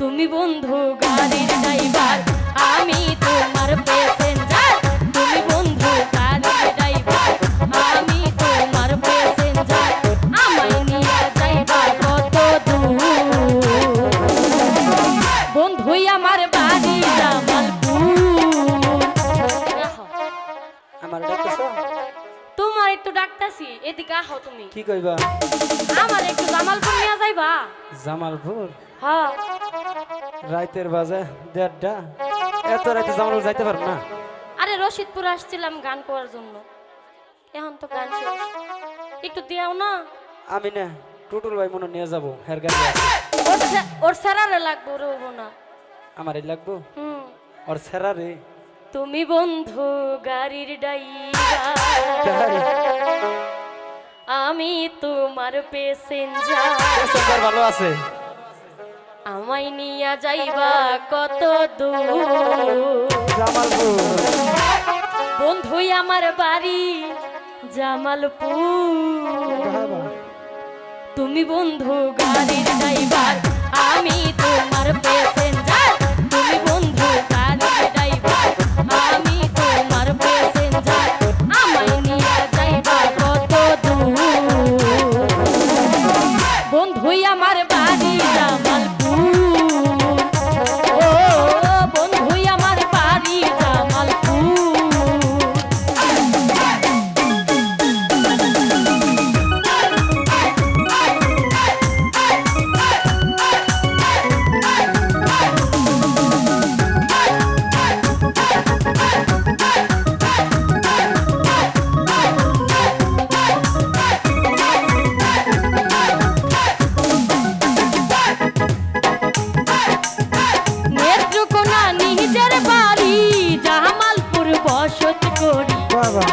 তুমি বন্ধু গাড়ির ড্রাইভার আমি তোমার প্যাসেঞ্জার তুমি বন্ধু গাড়ির ড্রাইভার আমি তোমার প্যাসেঞ্জার আমায় নিয়ে যাইবা কত দূর। বন্ধুই আমার বাড়ি জামালপুর। আমার ডাকতেছ? তোমার একটু ডাকতাছি এদিকে আহো তুমি। কি কইবা? আমার একটু জামালপুর নিয়ে যাইবা। জামালপুর? হ্যাঁ। রাইতের বাজে দেড়টা। এত রাতে জামালপুর যাইতে পারব না। আরে রশিদপুর আসছিলাম গান করার জন্য। এখন তো গান শেষ। একটু দিয়াও না। আমি না টুটুল ভাই মনে নিয়ে যাব হের গাড়ি ওর স্যারারে লাগবো রবো না। আমার এই লাগবো? হুম। ওর সেরা রে তুমি বন্ধু গাড়ির ডাইভার গাড়ি? আমি তোমার পেসেঞ্জার ভালো আছে। আমায় নিয়া যাইবা কত বন্ধুই আমার বাড়ি জামালপুর। তুমি বন্ধু গাড়ির ড্রাইভার আমি তোমার প্যাসেঞ্জার তুমি বন্ধু গাড়ির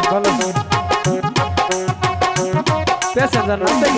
ভালো প্যাসেঞ্জার আছে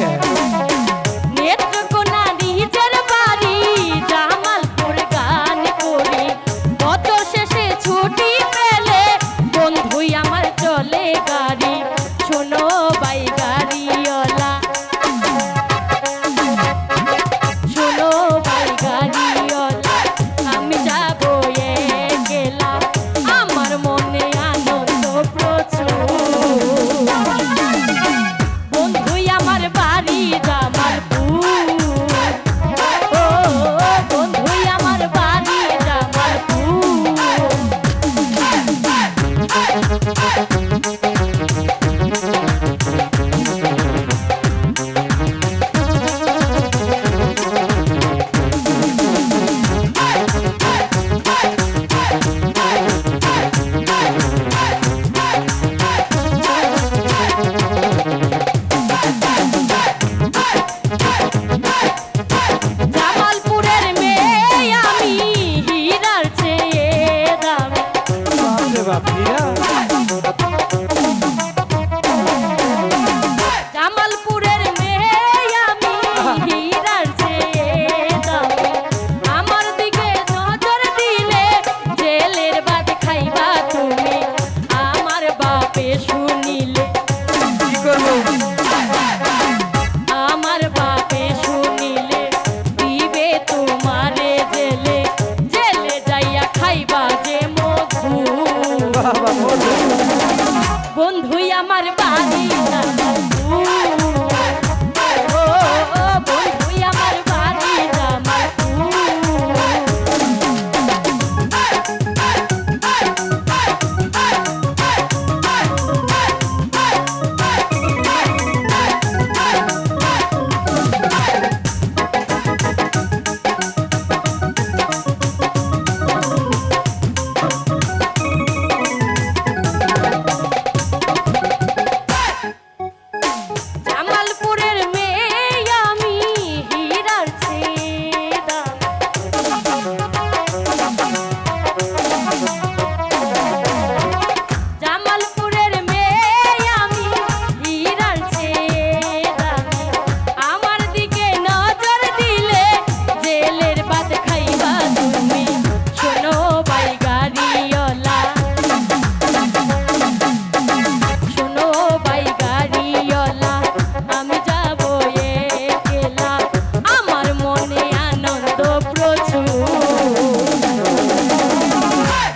yeah.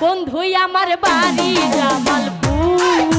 বন্ধুই আমার বাড়ি জামালপুর।